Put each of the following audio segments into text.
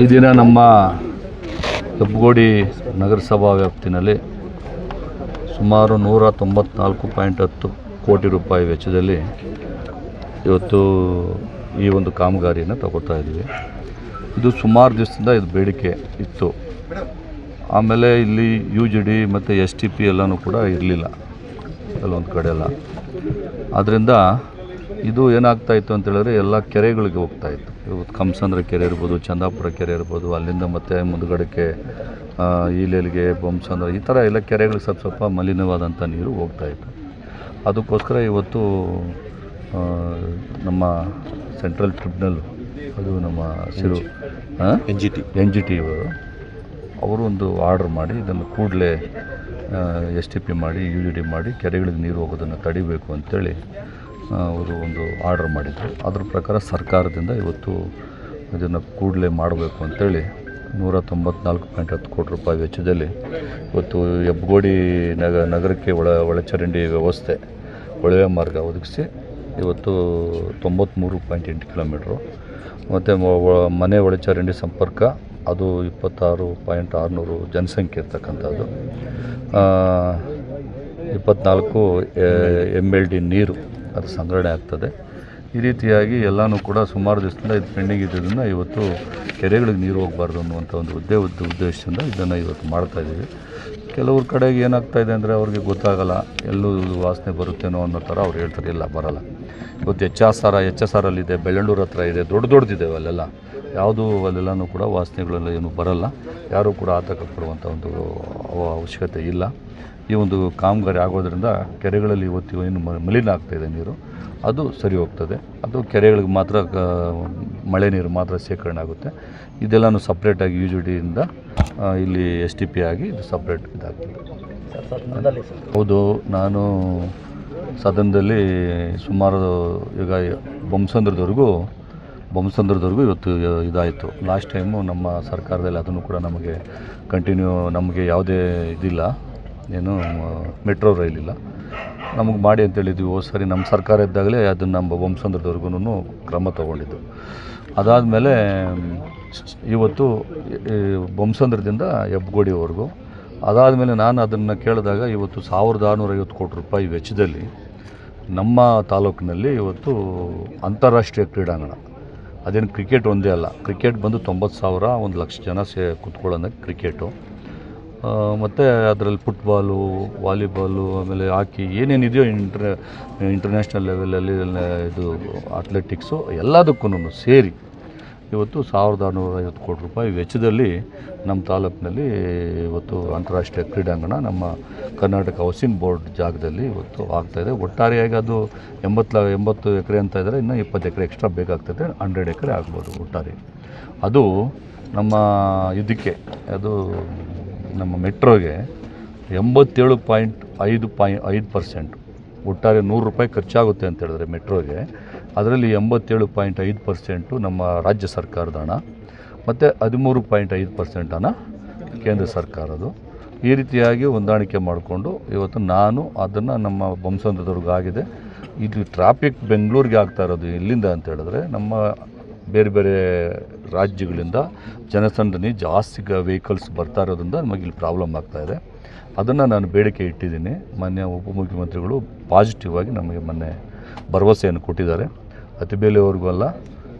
ಈ ದಿನ ನಮ್ಮ ಕಬ್ಬಗೋಡಿ ನಗರಸಭಾ ವ್ಯಾಪ್ತಿನಲ್ಲಿ ಸುಮಾರು ನೂರ ತೊಂಬತ್ನಾಲ್ಕು ಪಾಯಿಂಟ್ ಹತ್ತು ಕೋಟಿ ರೂಪಾಯಿ ವೆಚ್ಚದಲ್ಲಿ ಇವತ್ತು ಈ ಒಂದು ಕಾಮಗಾರಿಯನ್ನು ತಗೋತಾ ಇದ್ದೀವಿ. ಇದು ಸುಮಾರು ದಿವಸದಿಂದ ಇದು ಬೇಡಿಕೆ ಇತ್ತು. ಆಮೇಲೆ ಇಲ್ಲಿ ಯು ಜಿ ಡಿ ಮತ್ತು ಎಸ್ ಟಿ ಪಿ ಎಲ್ಲನೂ ಕೂಡ ಇರಲಿಲ್ಲ. ಕೆಲವೊಂದು ಕಡೆ ಎಲ್ಲ. ಆದ್ದರಿಂದ ಇದು ಏನಾಗ್ತಾ ಇತ್ತು ಅಂತ ಹೇಳಿದ್ರೆ ಎಲ್ಲ ಕೆರೆಗಳಿಗೆ ಹೋಗ್ತಾ ಇತ್ತು. ಇವತ್ತು ಕಂಸಂದ್ರ ಕೆರೆ ಇರ್ಬೋದು ಚಂದಾಪುರ ಕೆರೆ ಇರ್ಬೋದು ಅಲ್ಲಿಂದ ಮತ್ತೆ ಮುಂದ್ಗಡೆಗೆ ಈಲೆಲ್ಗೆ ಬೊಮ್ಸಂದ್ರ ಈ ಥರ ಎಲ್ಲ ಕೆರೆಗಳಿಗೆ ಸ್ವಲ್ಪ ಸ್ವಲ್ಪ ಮಲಿನವಾದಂಥ ನೀರು ಹೋಗ್ತಾ ಇತ್ತು. ಅದಕ್ಕೋಸ್ಕರ ಇವತ್ತು ನಮ್ಮ ಸೆಂಟ್ರಲ್ ಟ್ರಿಬ್ಯುನಲ್ ಅದು ನಮ್ಮ ಸಿರು N G T. N G T ಅವರು ಅವರು ಒಂದು ಆರ್ಡ್ರ್ ಮಾಡಿ ಇದನ್ನು ಕೂಡಲೇ ಎಸ್ ಟಿ ಪಿ ಮಾಡಿ ಯು ಡಿ ಡಿ ಮಾಡಿ ಕೆರೆಗಳಿಗೆ ನೀರು ಹೋಗೋದನ್ನು ತಡಿಬೇಕು ಅಂತೇಳಿ ಆ, ಅವರು ಒಂದು ಆರ್ಡರ್ ಮಾಡಿದರು. ಅದ್ರ ಪ್ರಕಾರ ಸರ್ಕಾರದಿಂದ ಇವತ್ತು ಇದನ್ನು ಕೂಡಲೇ ಮಾಡಬೇಕು ಅಂತೇಳಿ ನೂರ ತೊಂಬತ್ನಾಲ್ಕು ಪಾಯಿಂಟ್ ಹತ್ತು ಕೋಟಿ ರೂಪಾಯಿ ವೆಚ್ಚದಲ್ಲಿ ಇವತ್ತು ಹೆಬ್ಬಗೋಡಿ ನಗ ನಗರಕ್ಕೆ ಒಳ ಒಳಚರಂಡಿ ವ್ಯವಸ್ಥೆ ಕೊಳವೆ ಮಾರ್ಗ ಒದಗಿಸಿ ಇವತ್ತು ತೊಂಬತ್ತ್ಮೂರು ಪಾಯಿಂಟ್ ಎಂಟು ಕಿಲೋಮೀಟ್ರು. ಮತ್ತು ಮನೆ ಒಳಚರಂಡಿ ಸಂಪರ್ಕ ಅದು ಇಪ್ಪತ್ತಾರು ಪಾಯಿಂಟ್ ಆರುನೂರು ಜನಸಂಖ್ಯೆ ಇರ್ತಕ್ಕಂಥದ್ದು. ಆ, ಇಪ್ಪತ್ನಾಲ್ಕು ಎಂ ಎಲ್ ಡಿ ನೀರು ಅದು ಸಂಗ್ರಹಣೆ ಆಗ್ತದೆ. ಈ ರೀತಿಯಾಗಿ ಎಲ್ಲನೂ ಕೂಡ ಸುಮಾರು ದಿವಸದಿಂದ ಇದು ಪೆಂಡಿಂಗ್ ಇದ್ದಿದ್ದರಿಂದ ಇವತ್ತು ಕೆರೆಗಳಿಗೆ ನೀರು ಹೋಗಬಾರ್ದು ಅನ್ನುವಂಥ ಒಂದು ಉದ್ದೇ ಉದ್ದ ಉದ್ದೇಶದಿಂದ ಇದನ್ನು ಇವತ್ತು ಮಾಡ್ತಾ ಇದ್ದೀವಿ. ಕೆಲವ್ರ ಕಡೆಗೆ ಏನಾಗ್ತಾ ಇದೆ ಅಂದರೆ ಅವ್ರಿಗೆ ಗೊತ್ತಾಗಲ್ಲ, ಎಲ್ಲೂ ವಾಸನೆ ಬರುತ್ತೇನೋ ಅನ್ನೋ ಥರ ಅವ್ರು ಹೇಳ್ತಾರೆ, ಇಲ್ಲ ಬರಲ್ಲ. ಇವತ್ತು H S R H S R ಅಲ್ಲಿದೆ ಬೆಳ್ಳಂಡೂರು ಹತ್ರ ಇದೆ, ದೊಡ್ಡ ದೊಡ್ಡದಿದೆ ಅಲ್ಲೆಲ್ಲ. ಯಾವುದೂ ಅಲ್ಲೆಲ್ಲನೂ ಕೂಡ ವಾಸನೆಗಳೆಲ್ಲ ಏನು ಬರಲ್ಲ. ಯಾರೂ ಕೂಡ ಆತಂಕ ಪಡುವಂಥ ಒಂದು ಅವ- ಅವಶ್ಯಕತೆ ಇಲ್ಲ. ಈ ಒಂದು ಕಾಮಗಾರಿ ಆಗೋದ್ರಿಂದ ಕೆರೆಗಳಲ್ಲಿ ಇವತ್ತು ಏನು ಮಲಿನ ಆಗ್ತಾಯಿದೆ ನೀರು. ಅದು ಸರಿ ಹೋಗ್ತದೆ. ಅದು ಕೆರೆಗಳಿಗೆ ಮಾತ್ರ ಮಳೆ ನೀರು ಮಾತ್ರ ಶೇಖರಣೆ ಆಗುತ್ತೆ. ಇದೆಲ್ಲನೂ ಸಪ್ರೇಟಾಗಿ ಯು ಜಿ ಡಿಯಿಂದ ಇಲ್ಲಿ ಎಸ್ ಟಿ ಪಿ ಆಗಿ ಇದು ಸಪ್ರೇಟ್ ಇದಾಗ್ತದೆ. ಹೌದು ನಾನು ಸದನದಲ್ಲಿ ಸುಮಾರು ಈಗ ಬೊಮ್ಮಸಂದ್ರದವರೆಗೂ ಬೊಮ್ಮಸಂದ್ರದವರೆಗೂ ಇವತ್ತು ಇದಾಯಿತು. ಲಾಸ್ಟ್ ಟೈಮು ನಮ್ಮ ಸರ್ಕಾರದಲ್ಲಿ ಅದನ್ನು ಕೂಡ ನಮಗೆ ಕಂಟಿನ್ಯೂ ನಮಗೆ ಯಾವುದೇ ಇದಿಲ್ಲ. ಏನು ಮೆಟ್ರೋ ರೈಲಿಲ್ಲ ನಮಗೆ ಮಾಡಿ ಅಂತ ಹೇಳಿದ್ವಿ. ಹೋದ ಸರಿ ನಮ್ಮ ಸರ್ಕಾರ ಇದ್ದಾಗಲೇ ಅದನ್ನು ನಮ್ಮ ವಂಶಂದ್ರದವ್ರಿಗೂ ಕ್ರಮ ತಗೊಂಡಿದ್ದು. ಅದಾದಮೇಲೆ, ಇವತ್ತು, ಈ ಹೆಬ್ಗೋಡಿವರೆಗೂ. ಅದಾದಮೇಲೆ ನಾನು ಅದನ್ನು ಕೇಳಿದಾಗ ಇವತ್ತು ಸಾವಿರದ ಆರುನೂರೈವತ್ತು ಕೋಟಿ ರೂಪಾಯಿ ವೆಚ್ಚದಲ್ಲಿ ನಮ್ಮ ತಾಲೂಕಿನಲ್ಲಿ ಇವತ್ತು ಅಂತಾರಾಷ್ಟ್ರೀಯ ಕ್ರೀಡಾಂಗಣ. ಅದೇನು ಕ್ರಿಕೆಟ್ ಒಂದೇ ಅಲ್ಲ. ಕ್ರಿಕೆಟ್ ಬಂದು ತೊಂಬತ್ತು ಸಾವಿರ, ಒಂದು ಲಕ್ಷ ಜನ ಸೇ ಕುತ್ಕೊಳ್ಳೋದಕ್ಕೆ ಕ್ರಿಕೆಟು. ಮತ್ತು ಅದರಲ್ಲಿ ಫುಟ್ಬಾಲು, ವಾಲಿಬಾಲು, ಆಮೇಲೆ ಹಾಕಿ ಏನೇನಿದೆಯೋ ಇಂಟರ್ ಇಂಟರ್ನ್ಯಾಷನಲ್ ಲೆವೆಲಲ್ಲಿ ಇದು ಅಥ್ಲೆಟಿಕ್ಸು ಎಲ್ಲದಕ್ಕೂ ಸೇರಿ ಇವತ್ತು ಸಾವಿರದ ಆರುನೂರ ಐವತ್ತು ಕೋಟಿ ರೂಪಾಯಿ ವೆಚ್ಚದಲ್ಲಿ ನಮ್ಮ ತಾಲೂಕಿನಲ್ಲಿ ಇವತ್ತು ಅಂತಾರಾಷ್ಟ್ರೀಯ ಕ್ರೀಡಾಂಗಣ ನಮ್ಮ ಕರ್ನಾಟಕ ಹೌಸಿಂಗ್ ಬೋರ್ಡ್ ಜಾಗದಲ್ಲಿ ಇವತ್ತು ಆಗ್ತಾಯಿದೆ ಒಟ್ಟಾರೆಯಾಗಿ ಅದು ಎಂಬತ್ತು ಲ ಎಂಬತ್ತು ಎಕರೆ ಅಂತ ಇದ್ದರೆ ಇನ್ನೂ ಇಪ್ಪತ್ತು ಎಕರೆ ಎಕ್ಸ್ಟ್ರಾ ಬೇಕಾಗ್ತದೆ. ಹಂಡ್ರೆಡ್ ಎಕರೆ ಆಗ್ಬೋದು ಒಟ್ಟಾರೆ. ಅದು ನಮ್ಮ ಇದಕ್ಕೆ, ಅದು ನಮ್ಮ ಮೆಟ್ರೋಗೆ ಎಂಬತ್ತೇಳು ಪಾಯಿಂಟ್ ಐದು ಪಾಯ್, ಐದು ಪರ್ಸೆಂಟ್. ಒಟ್ಟಾರೆ ನೂರು ರೂಪಾಯಿ ಖರ್ಚಾಗುತ್ತೆ ಅಂತ ಹೇಳಿದ್ರೆ ಮೆಟ್ರೋಗೆ. ಅದರಲ್ಲಿ ಎಂಬತ್ತೇಳು ಪಾಯಿಂಟ್ ಐದು ಪರ್ಸೆಂಟು ನಮ್ಮ ರಾಜ್ಯ ಸರ್ಕಾರದ ಹಣ ಮತ್ತು ಹದಿಮೂರು ಪಾಯಿಂಟ್ ಐದು ಪರ್ಸೆಂಟ್ ಹಣ ಕೇಂದ್ರ ಸರ್ಕಾರದ್ದು. ಈ ರೀತಿಯಾಗಿ ಹೊಂದಾಣಿಕೆ ಮಾಡಿಕೊಂಡು ಇವತ್ತು ನಾನು ಅದನ್ನು ನಮ್ಮ ಬೊಮ್ಮಸಂದ್ರದವ್ರಿಗೆ ಆಗಿದೆ. ಇದು ಟ್ರಾಫಿಕ್ ಬೆಂಗಳೂರಿಗೆ ಆಗ್ತಾ ಇರೋದು ಎಲ್ಲಿಂದ ಅಂತ ಹೇಳಿದ್ರೆ ನಮ್ಮ ಬೇರೆ ಬೇರೆ ರಾಜ್ಯಗಳಿಂದ ಜನಸಂದಣಿ ಜಾಸ್ತಿ ವೆಹಿಕಲ್ಸ್ ಬರ್ತಾ ಇರೋದ್ರಿಂದ ನಮಗೆ ಇಲ್ಲಿ ಪ್ರಾಬ್ಲಮ್ ಇದೆ. ಅದನ್ನು ನಾನು ಬೇಡಿಕೆ ಇಟ್ಟಿದ್ದೀನಿ. ಮಾನ್ಯ ಉಪಮುಖ್ಯಮಂತ್ರಿಗಳು ಪಾಸಿಟಿವ್ ಆಗಿ ನಮಗೆ ಮೊನ್ನೆ ಭರವಸೆಯನ್ನು ಕೊಟ್ಟಿದ್ದಾರೆ. ಅತಿಬೇಲೆವರೆಗೂ ಅಲ್ಲ,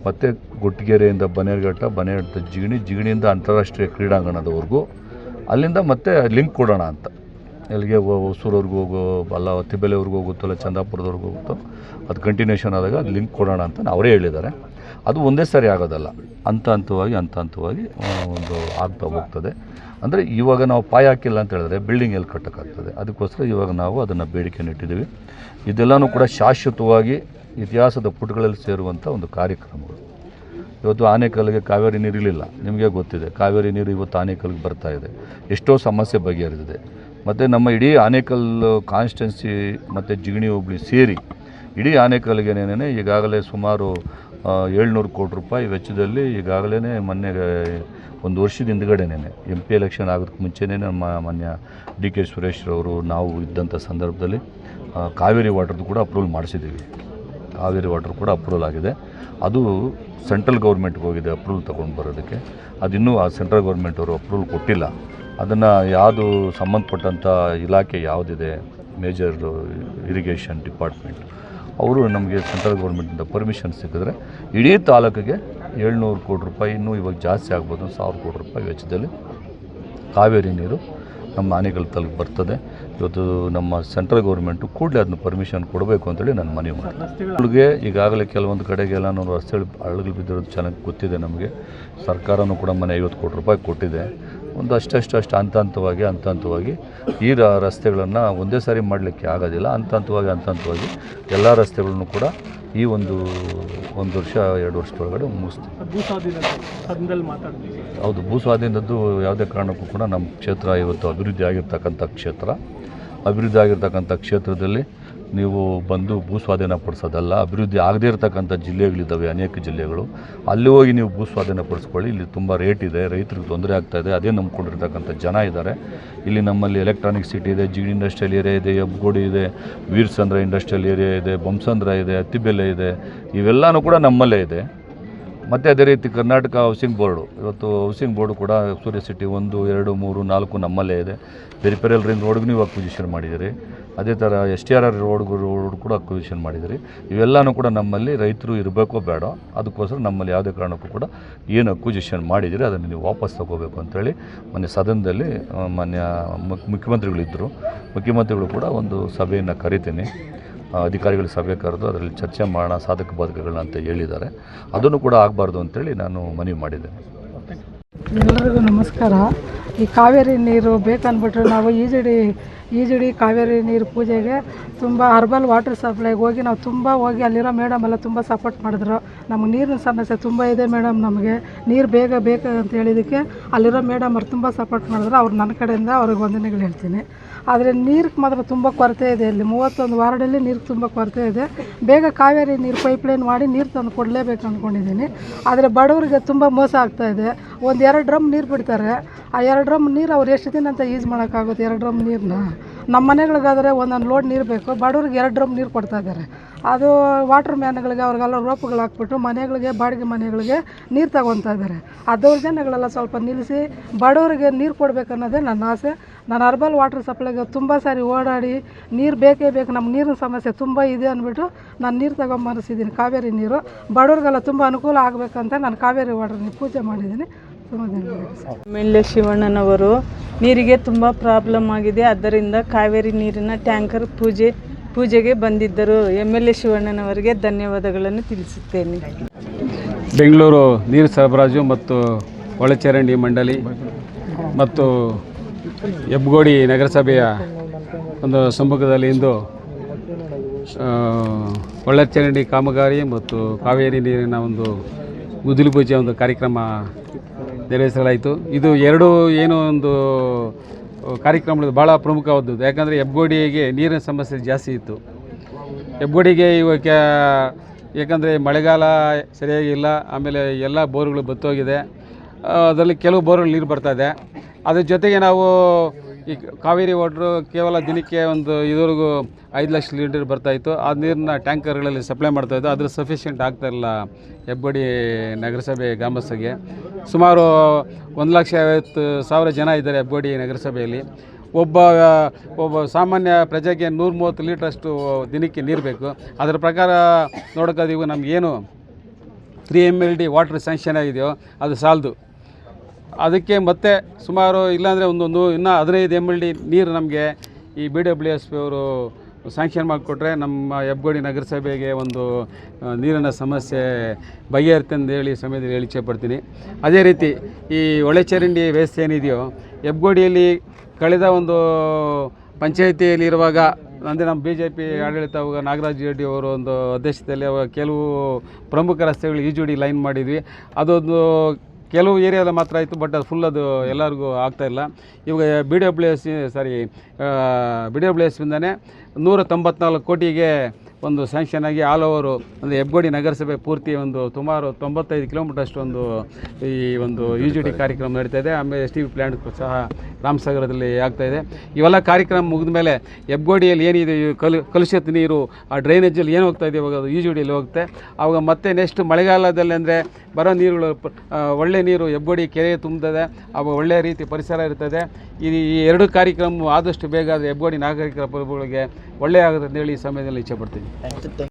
ಮತ್ತು ಗುಟ್ಟಿಗೆರೆಯಿಂದ ಬನೇರ್ಘಟ್ಟ ಬನೇರ್ಘಟ್ಟ ಜಿಗಣಿ, ಜಿಗಣಿಯಿಂದ ಅಂತಾರಾಷ್ಟ್ರೀಯ ಕ್ರೀಡಾಂಗಣದವರೆಗೂ ಅಲ್ಲಿಂದ ಮತ್ತೆ ಲಿಂಕ್ ಕೊಡೋಣ ಅಂತ. ಎಲ್ಲಿಗೆ ಹೊಸೂರವ್ರಿಗೆ ಹೋಗೋ, ಅಲ್ಲ ತಿಬೇಲೆವರೆಗೂ ಹೋಗುತ್ತೋ ಅಲ್ಲ ಚಂದಾಪುರದವ್ರಿಗೂ ಹೋಗುತ್ತೋ, ಅದು ಕಂಟಿನ್ಯೂಷನ್ ಆದಾಗ ಅದು ಲಿಂಕ್ ಕೊಡೋಣ ಅಂತ ಅವರೇ ಹೇಳಿದ್ದಾರೆ. ಅದು ಒಂದೇ ಸಾರಿ ಆಗೋದಲ್ಲ. ಹಂತ ಹಂತವಾಗಿ ಹಂತ ಹಂತವಾಗಿ ಒಂದು ಆಗ್ತಾ ಹೋಗ್ತದೆ. ಅಂದರೆ ಇವಾಗ ನಾವು ಪಾಯ ಹಾಕಿಲ್ಲ ಅಂತ ಹೇಳಿದ್ರೆ ಬಿಲ್ಡಿಂಗ್ ಎಲ್ಲಿ ಕಟ್ಟೋಕ್ಕಾಗ್ತದೆ? ಅದಕ್ಕೋಸ್ಕರ ಇವಾಗ ನಾವು ಅದನ್ನು ಬೇಡಿಕೆಯನ್ನು ಇಟ್ಟಿದ್ದೀವಿ. ಇದೆಲ್ಲನೂ ಕೂಡ ಶಾಶ್ವತವಾಗಿ ಇತಿಹಾಸದ ಪುಟಗಳಲ್ಲಿ ಸೇರುವಂಥ ಒಂದು ಕಾರ್ಯಕ್ರಮಗಳು. ಇವತ್ತು ಆನೆಕಲ್ಲಿಗೆ ಕಾವೇರಿ ನೀರು ಇರಲಿಲ್ಲ ನಿಮಗೆ ಗೊತ್ತಿದೆ, ಕಾವೇರಿ ನೀರು ಇವತ್ತು ಆನೆಕಲ್ಲಿಗೆ ಬರ್ತಾ ಇದೆ. ಎಷ್ಟೋ ಸಮಸ್ಯೆ ಬಗೆಹರಿದಿದೆ. ಮತ್ತು ನಮ್ಮ ಇಡೀ ಆನೇಕಲ್ ಕಾನ್ಸ್ಟೆನ್ಸಿ ಮತ್ತು ಜಿಗಣಿ ಹುಬ್ಳಿ ಸೇರಿ, ಇಡೀ ಆನೇಕಲ್ಗೆನೇನೆ ಈಗಾಗಲೇ ಸುಮಾರು ಏಳ್ನೂರು ಕೋಟಿ ರೂಪಾಯಿ ವೆಚ್ಚದಲ್ಲಿ ಈಗಾಗಲೇ ಮೊನ್ನೆ, ಒಂದು ವರ್ಷದ ಹಿಂದ್ಗಡೆನೇ ಎಂ ಪಿ ಎಲೆಕ್ಷನ್ ಆಗೋದಕ್ಕೆ ಮುಂಚೆನೇ ನಮ್ಮ ಮಾನ್ಯ ಡಿ ಕೆ ಸುರೇಶ್ರವರು ನಾವು ಇದ್ದಂಥ ಸಂದರ್ಭದಲ್ಲಿ ಕಾವೇರಿ ವಾಟರ್ದು ಕೂಡ ಅಪ್ರೂವಲ್ ಮಾಡಿಸಿದ್ದೀವಿ. ಕಾವೇರಿ ವಾಟರ್ ಕೂಡ ಅಪ್ರೂವಲ್ ಆಗಿದೆ. ಅದು ಸೆಂಟ್ರಲ್ ಗೌರ್ಮೆಂಟ್ಗೆ ಹೋಗಿದೆ ಅಪ್ರೂವಲ್ ತೊಗೊಂಡು ಬರೋದಕ್ಕೆ. ಅದಿನ್ನೂ ಆ ಸೆಂಟ್ರಲ್ ಗೌರ್ಮೆಂಟ್ ಅವರು ಅಪ್ರೂವಲ್ ಕೊಟ್ಟಿಲ್ಲ. ಅದನ್ನು ಯಾವುದು ಸಂಬಂಧಪಟ್ಟಂಥ ಇಲಾಖೆ ಯಾವುದಿದೆ? ಮೇಜರ್ ಇರಿಗೇಷನ್ ಡಿಪಾರ್ಟ್ಮೆಂಟ್ ಅವರು ನಮಗೆ ಸೆಂಟ್ರಲ್ ಗೌರ್ಮೆಂಟಿಂದ ಪರ್ಮಿಷನ್ ಸಿಕ್ಕಿದ್ರೆ ಇಡೀ ತಾಲೂಕಿಗೆ ಏಳ್ನೂರು ಕೋಟಿ ರೂಪಾಯಿ, ಇನ್ನೂ ಇವಾಗ ಜಾಸ್ತಿ ಆಗ್ಬೋದು, ಸಾವಿರ ಕೋಟಿ ರೂಪಾಯಿ ವೆಚ್ಚದಲ್ಲಿ ಕಾವೇರಿ ನೀರು ನಮ್ಮ ಆನೆಗಳ ತಲುಪಿ ಬರ್ತದೆ. ಇವತ್ತು ನಮ್ಮ ಸೆಂಟ್ರಲ್ ಗೌರ್ಮೆಂಟು ಕೂಡಲೇ ಅದನ್ನ ಪರ್ಮಿಷನ್ ಕೊಡಬೇಕು ಅಂತೇಳಿ ನಾನು ಮನವಿ ಮಾಡ್ತೀನಿ. ಈಗಾಗಲೇ ಕೆಲವೊಂದು ಕಡೆಗೆಲ್ಲ ನಾನು ರಸ್ತೆಗಳು ಹಳ್ಳಗಳು ಬಿದ್ದಿರೋದು ಚೆನ್ನಾಗಿ ಗೊತ್ತಿದೆ ನಮಗೆ. ಸರ್ಕಾರನೂ ಕೂಡ ಮನೆ ಐವತ್ತು ಕೋಟಿ ರೂಪಾಯಿ ಕೊಟ್ಟಿದೆ. ಒಂದು ಅಷ್ಟಷ್ಟು ಅಷ್ಟು ಹಂತ ಹಂತವಾಗಿ ಹಂತ ಹಂತವಾಗಿ ಈ ರಸ್ತೆಗಳನ್ನು ಒಂದೇ ಸಾರಿ ಮಾಡಲಿಕ್ಕೆ ಆಗೋದಿಲ್ಲ. ಹಂತ ಹಂತವಾಗಿ ಹಂತ ಹಂತವಾಗಿ ಎಲ್ಲ ರಸ್ತೆಗಳನ್ನು ಕೂಡ ಈ ಒಂದು ಒಂದು ವರ್ಷ ಎರಡು ವರ್ಷದೊಳಗಡೆ ಮುಗಿಸ್ತೀವಿ. ಹೌದು ಭೂ ಸ್ವಾಧೀನದ್ದು ಯಾವುದೇ ಕಾರಣಕ್ಕೂ ಕೂಡ ನಮ್ಮ ಕ್ಷೇತ್ರ ಇವತ್ತು ಅಭಿವೃದ್ಧಿ ಆಗಿರ್ತಕ್ಕಂಥ ಕ್ಷೇತ್ರ. ಅಭಿವೃದ್ಧಿ ಆಗಿರ್ತಕ್ಕಂಥ ಕ್ಷೇತ್ರದಲ್ಲಿ ನೀವು ಬಂದು ಭೂ ಸ್ವಾಧೀನ ಪಡಿಸೋದಲ್ಲ, ಅಭಿವೃದ್ಧಿ ಆಗದೇ ಇರತಕ್ಕಂಥ ಜಿಲ್ಲೆಗಳಿದ್ದಾವೆ, ಅನೇಕ ಜಿಲ್ಲೆಗಳು. ಅಲ್ಲಿ ಹೋಗಿ ನೀವು ಭೂ ಸ್ವಾಧೀನ ಪಡಿಸ್ಕೊಳ್ಳಿ. ಇಲ್ಲಿ ತುಂಬ ರೇಟ್ ಇದೆ, ರೈತರಿಗೆ ತೊಂದರೆ ಆಗ್ತಾ ಇದೆ, ಅದೇ ನಂಬ್ಕೊಂಡಿರ್ತಕ್ಕಂಥ ಜನ ಇದ್ದಾರೆ. ಇಲ್ಲಿ ನಮ್ಮಲ್ಲಿ ಎಲೆಕ್ಟ್ರಾನಿಕ್ ಸಿಟಿ ಇದೆ ಜಿ ಇಂಡಸ್ಟ್ರಿಯಲ್ ಏರಿಯಾ ಇದೆ ಹೆಬ್ಗೋಡಿ ಇದೆ ವೀರಸಂದ್ರ ಇಂಡಸ್ಟ್ರಿಯಲ್ ಏರಿಯಾ ಇದೆ ಬೊಮ್ಸಂದ್ರ ಇದೆ ಅತ್ತಿಬೆಲೆ ಇದೆ, ಇವೆಲ್ಲನೂ ಕೂಡ ನಮ್ಮಲ್ಲೇ ಇದೆ. ಮತ್ತು ಅದೇ ರೀತಿ ಕರ್ನಾಟಕ ಹೌಸಿಂಗ್ ಬೋರ್ಡು ಇವತ್ತು ಹೌಸಿಂಗ್ ಬೋರ್ಡು ಕೂಡ ಸೂರ್ಯ ಸಿಟಿ ಒಂದು, ಎರಡು, ಮೂರು, ನಾಲ್ಕು ನಮ್ಮಲ್ಲೇ ಇದೆ. ಪೆರಿಪೆರಲ್ ರಿಂಗ್ ರೋಡ್ಗೂ ನೀವು ಅಕ್ವಿಸಿಷನ್ ಮಾಡಿದ್ದೀರಿ. ಅದೇ ಥರ ಎಸ್ ಟಿ ಆರ್ ಆರ್ ರೋಡ್ಗೂ ರೋಡ್ ಕೂಡ ಅಕ್ವಿಸಿಷನ್ ಮಾಡಿದ್ದೀರಿ. ಇವೆಲ್ಲನೂ ಕೂಡ ನಮ್ಮಲ್ಲಿ ರೈತರು ಇರಬೇಕೋ ಬೇಡ, ಅದಕ್ಕೋಸ್ಕರ ನಮ್ಮಲ್ಲಿ ಯಾವುದೇ ಕಾರಣಕ್ಕೂ ಕೂಡ ಏನು ಅಕ್ವಿಸಿಷನ್ ಮಾಡಿದ್ದೀರಿ, ಅದನ್ನು ನೀವು ವಾಪಸ್ ತಗೋಬೇಕು ಅಂತೇಳಿ ಮೊನ್ನೆ ಸದನದಲ್ಲಿ ಮಾನ್ಯ ಮುಖ್ಯ ಮುಖ್ಯಮಂತ್ರಿಗಳಿದ್ದರು ಮುಖ್ಯಮಂತ್ರಿಗಳು ಕೂಡ ಒಂದು ಸಭೆಯನ್ನು ಕರಿತೀನಿ. ಅಧಿಕಾರಿಗಳ ಸಭೆ ಕರೆದು ಅದರಲ್ಲಿ ಚರ್ಚೆ ಮಾಡೋಣ, ಸಾಧಕ ಬಾಧಕಗಳನ್ನ ಅಂತ ಹೇಳಿದ್ದಾರೆ. ಅದನ್ನು ಕೂಡ ಆಗಬಾರ್ದು ಅಂತೇಳಿ ನಾನು ಮನವಿ ಮಾಡಿದ್ದೇನೆ. ಎಲ್ಲರಿಗೂ ನಮಸ್ಕಾರ. ಈ ಕಾವೇರಿ ನೀರು ಬೇಕಂದ್ಬಿಟ್ರೆ ನಾವು ಈಜಿಡಿ ಈಜಿಡಿ ಕಾವೇರಿ ನೀರು ಪೂಜೆಗೆ ತುಂಬ ಹರ್ಬಲ್ ವಾಟರ್ ಸಪ್ಲೈಗೆ ಹೋಗಿ ನಾವು ತುಂಬ ಹೋಗಿ ಅಲ್ಲಿರೋ ಮೇಡಮ್ ಎಲ್ಲ ತುಂಬ ಸಪೋರ್ಟ್ ಮಾಡಿದ್ರು. ನಮಗೆ ನೀರಿನ ಸಮಸ್ಯೆ ತುಂಬ ಇದೆ ಮೇಡಮ್ ನಮಗೆ. ನೀರು ಬೇಗ ಬೇಕು ಅಂತ ಹೇಳಿದ್ದಕ್ಕೆ ಅಲ್ಲಿರೋ ಮೇಡಮ್ ಅವ್ರು ತುಂಬ ಸಪೋರ್ಟ್ ಮಾಡಿದ್ರು. ಅವ್ರು ನನ್ನ ಕಡೆಯಿಂದ ಅವ್ರಿಗೆ ವಂದನೆಗಳು ಹೇಳ್ತೀನಿ. ಆದರೆ ನೀರಿಗೆ ಮಾತ್ರ ತುಂಬ ಕೊರತೆ ಇದೆ ಇಲ್ಲಿ. ಮೂವತ್ತೊಂದು ವಾರ್ಡಲ್ಲಿ ನೀರು ತುಂಬ ಕೊರತೆ ಇದೆ. ಬೇಗ ಕಾವೇರಿ ನೀರು ಪೈಪ್ಲೈನ್ ಮಾಡಿ ನೀರು ತಂದು ಕೊಡಲೇಬೇಕು ಅಂದ್ಕೊಂಡಿದ್ದೀನಿ ಆದರೆ ಬಡವರಿಗೆ ತುಂಬ ಮೋಸ ಆಗ್ತಾ ಇದೆ. ಒಂದು ಎರಡು ಡ್ರಮ್ ನೀರು ಬಿಡ್ತಾರೆ. ಆ ಎರಡು ಡ್ರಮ್ ನೀರು ಅವ್ರು ಎಷ್ಟು ದಿನ ಅಂತ ಯೂಸ್ ಮಾಡೋಕ್ಕಾಗುತ್ತೆ ಎರಡು ಡ್ರಮ್ ನೀರನ್ನ ನಮ್ಮ ಮನೆಗಳಿಗಾದರೆ ಒಂದೊಂದು ಲೋಡ್ ನೀರು ಬೇಕು. ಬಡವ್ರಿಗೆ ಎರಡು ಡ್ರಮ್ ನೀರು ಕೊಡ್ತಾ ಇದ್ದಾರೆ. ಅದು ವಾಟರ್ ಮ್ಯಾನ್ಗಳಿಗೆ ಅವ್ರಿಗೆಲ್ಲ ರೋಪುಗಳು ಹಾಕ್ಬಿಟ್ಟು ಮನೆಗಳಿಗೆ, ಬಾಡಿಗೆ ಮನೆಗಳಿಗೆ ನೀರು ತಗೊತಾ ಇದ್ದಾರೆ. ಆ ದೌರ್ಜನ್ಯಗಳೆಲ್ಲ ಸ್ವಲ್ಪ ನಿಲ್ಲಿಸಿ ಬಡವರಿಗೆ ನೀರು ಕೊಡಬೇಕು ಅನ್ನೋದೇ ನನ್ನ ಆಸೆ. ನಾನು ಅರ್ಬಲ್ ವಾಟರ್ ಸಪ್ಲೈಗೆ ತುಂಬ ಸಾರಿ ಓಡಾಡಿ ನೀರು ಬೇಕೇ ಬೇಕು ನಮ್ಮ ನೀರಿನ ಸಮಸ್ಯೆ ತುಂಬ ಇದೆ ಅಂದ್ಬಿಟ್ಟು ನಾನು ನೀರು ತಗೊಂಬರಿಸಿದ್ದೀನಿ ಕಾವೇರಿ ನೀರು. ಬಡವ್ರಿಗೆಲ್ಲ ತುಂಬ ಅನುಕೂಲ ಆಗಬೇಕಂತ ನಾನು ಕಾವೇರಿ ವಾಟರ್ ಪೂಜೆ ಮಾಡಿದ್ದೀನಿ. ತುಂಬ ಧನ್ಯವಾದ ಎಂ ಎಲ್ ಎ ಶಿವಣ್ಣನವರು, ನೀರಿಗೆ ತುಂಬ ಪ್ರಾಬ್ಲಮ್ ಆಗಿದೆ, ಆದ್ದರಿಂದ ಕಾವೇರಿ ನೀರಿನ ಟ್ಯಾಂಕರ್ ಪೂಜೆ, ಪೂಜೆಗೆ ಬಂದಿದ್ದರು. ಎಂ ಎಲ್ ಎ ಶಿವಣ್ಣನವರಿಗೆ ಧನ್ಯವಾದಗಳನ್ನು ತಿಳಿಸುತ್ತೇನೆ. ಬೆಂಗಳೂರು ನೀರು ಸರಬರಾಜು ಮತ್ತು ಒಳಚರಂಡಿ ಮಂಡಳಿ ಮತ್ತು ಹೆಬ್ಗೋಡಿ ನಗರಸಭೆಯ ಒಂದು ಸಮ್ಮುಖದಲ್ಲಿ ಇಂದು ಒಳಚರಂಡಿ ಕಾಮಗಾರಿ ಮತ್ತು ಕಾವೇರಿ ನೀರಿನ ಒಂದು ಗುದಿಲು ಪೂಜೆ ಒಂದು ಕಾರ್ಯಕ್ರಮ ನೆರವೇರಿಸಲಾಯಿತು. ಇದು ಎರಡು ಏನು ಒಂದು ಕಾರ್ಯಕ್ರಮಗಳು ಭಾಳ ಪ್ರಮುಖವಾದದ್ದು. ಯಾಕಂದರೆ ಹೆಬ್ಗೋಡಿಗೆ ನೀರಿನ ಸಮಸ್ಯೆ ಜಾಸ್ತಿ ಇತ್ತು. ಹೆಬ್ಗೋಡಿಗೆ ಇವಾಗ ಯಾಕಂದರೆ ಮಳೆಗಾಲ ಸರಿಯಾಗಿ ಇಲ್ಲ, ಆಮೇಲೆ ಎಲ್ಲ ಬೋರ್ಗಳು ಬತ್ತೋಗಿದೆ. ಅದರಲ್ಲಿ ಕೆಲವು ಬೋರ್ಗಳು ನೀರು ಬರ್ತಾ ಇದೆ. ಅದ್ರ ಜೊತೆಗೆ ನಾವು ಈ ಕಾವೇರಿ ವಾಟ್ರು ಕೇವಲ ದಿನಕ್ಕೆ ಒಂದು ಇದುವರೆಗೂ ಐದು ಲಕ್ಷ ಲೀಟರ್ ಬರ್ತಾಯಿತ್ತು ಆ ನೀರನ್ನ ಟ್ಯಾಂಕರ್ಗಳಲ್ಲಿ ಸಪ್ಲೈ ಮಾಡ್ತಾಯಿತ್ತು ಅದ್ರ ಸಫಿಷಿಯೆಂಟ್ ಆಗ್ತಾ ಇಲ್ಲ ಹೆಬ್ಬಡಿ ನಗರಸಭೆ ಗ್ರಾಮಸ್ಥರಿಗೆ. ಸುಮಾರು ಒಂದು ಲಕ್ಷ ಐವತ್ತು ಸಾವಿರ ಜನ ಇದ್ದಾರೆ ಹೆಬ್ಬಡಿ ನಗರಸಭೆಯಲ್ಲಿ. ಒಬ್ಬ ಒಬ್ಬ ಸಾಮಾನ್ಯ ಪ್ರಜೆಗೆ ನೂರ ಮೂವತ್ತು ಲೀಟ್ರಷ್ಟು ದಿನಕ್ಕೆ ನೀರು ಬೇಕು. ಅದರ ಪ್ರಕಾರ ನೋಡೋಕ್ಕಾದೀಗ ನಮಗೇನು three M L D water sanction ಆಗಿದೆಯೋ ಅದು ಸಾಲದು. ಅದಕ್ಕೆ ಮತ್ತೆ ಸುಮಾರು ಇಲ್ಲಾಂದರೆ ಒಂದೊಂದು ಒಂದು ಇನ್ನೂ ಹದಿನೈದು ಎಂ ಎಲ್ ಡಿ ನೀರು ನಮಗೆ ಈ ಬಿ ಡಬ್ಲ್ಯೂ ಎಸ್ ಪಿ ಅವರು ಸ್ಯಾಂಕ್ಷನ್ ಮಾಡಿಕೊಟ್ರೆ ನಮ್ಮ ಹೆಬ್ಗೋಡಿ ನಗರಸಭೆಗೆ ಒಂದು ನೀರಿನ ಸಮಸ್ಯೆ ಬಗೆಹರಿತೆ ಅಂತ ಹೇಳಿ ಸಮಯದಲ್ಲಿ ಹೇಳಿ ಇಚ್ಛೆಪಡ್ತೀನಿ ಅದೇ ರೀತಿ ಈ ಒಳಚರಂಡಿ ವ್ಯವಸ್ಥೆ ಏನಿದೆಯೋ ಹೆಬ್ಗೋಡಿಯಲ್ಲಿ ಕಳೆದ ಒಂದು ಪಂಚಾಯಿತಿಯಲ್ಲಿ ಇರುವಾಗ, ಅಂದರೆ ನಮ್ಮ ಬಿ ಜೆ ಪಿ ಆಡಳಿತ ಅವಾಗ ನಾಗರಾಜ್ ರೆಡ್ಡಿ ಅವರು ಒಂದು ಅಧ್ಯಕ್ಷತೆಯಲ್ಲಿ ಕೆಲವು ಪ್ರಮುಖ ರಸ್ತೆಗಳು ಈಜುಡಿ ಲೈನ್ ಮಾಡಿದ್ವಿ. ಅದೊಂದು ಕೆಲವು ಏರಿಯಾದಲ್ಲಿ ಮಾತ್ರ ಆಯಿತು ಬಟ್ ಅದು ಫುಲ್ ಅದು ಎಲ್ಲರಿಗೂ ಆಗ್ತಾಯಿಲ್ಲ ಇವಾಗ B W S sorry B W ಎಸ್ನಿಂದನೇ ನೂರ ತೊಂಬತ್ನಾಲ್ಕು ಕೋಟಿಗೆ ಒಂದು ಸ್ಯಾಂಕ್ಷನ್ ಆಗಿ ಆಲ್ ಓವರು ಒಂದು ಹೆಬ್ಗೋಡಿ ನಗರಸಭೆ ಪೂರ್ತಿ ಒಂದು ಸುಮಾರು ತೊಂಬತ್ತೈದು ಕಿಲೋಮೀಟರ್ ಅಷ್ಟೊಂದು ಒಂದು ಈ ಒಂದು ಯು ಜಿ ಡಿ ಕಾರ್ಯಕ್ರಮ. ನಡೀತಾ ಇದೆ. ಆಮೇಲೆ ಎಸ್ ಟಿ ವಿ ಪ್ಲ್ಯಾಂಟ್ ಸಹ ರಾಮಸಾಗರದಲ್ಲಿ ಆಗ್ತಾ ಇದೆ. ಇವೆಲ್ಲ ಕಾರ್ಯಕ್ರಮ ಮುಗಿದ ಮೇಲೆ ಹೆಬ್ಗೋಡಿಯಲ್ಲಿ ಏನಿದೆ ಕಲು, ಕಲುಷಿತ ನೀರು, ಆ ಡ್ರೈನೇಜಲ್ಲಿ ಏನು ಹೋಗ್ತಾ ಇದೆ ಇವಾಗ? ಅದು ಈಜುಡಿಯಲ್ಲಿ ಹೋಗುತ್ತೆ. ಆವಾಗ ಮತ್ತೆ ನೆಕ್ಸ್ಟ್ ಮಳೆಗಾಲದಲ್ಲಿ ಅಂದರೆ ಬರೋ ನೀರುಗಳು ಒಳ್ಳೆ ನೀರು ಹೆಬ್ಬೋಡಿ ಕೆರೆ ತುಂಬ್ತದೆ. ಆವಾಗ ಒಳ್ಳೆಯ ರೀತಿ ಪರಿಸರ ಇರ್ತದೆ. ಈ ಎರಡು ಕಾರ್ಯಕ್ರಮ ಆದಷ್ಟು ಬೇಗ ಆದರೆ ಹೆಬ್ಗೋಡಿ ನಾಗರಿಕರ ಪ್ರಭುಗಳಿಗೆ ಒಳ್ಳೆಯ ಆಗುತ್ತೆ ಅಂತೇಳಿ ಈ ಸಮಯದಲ್ಲಿ ಇಚ್ಛೆ ಪಡ್ತೀನಿ.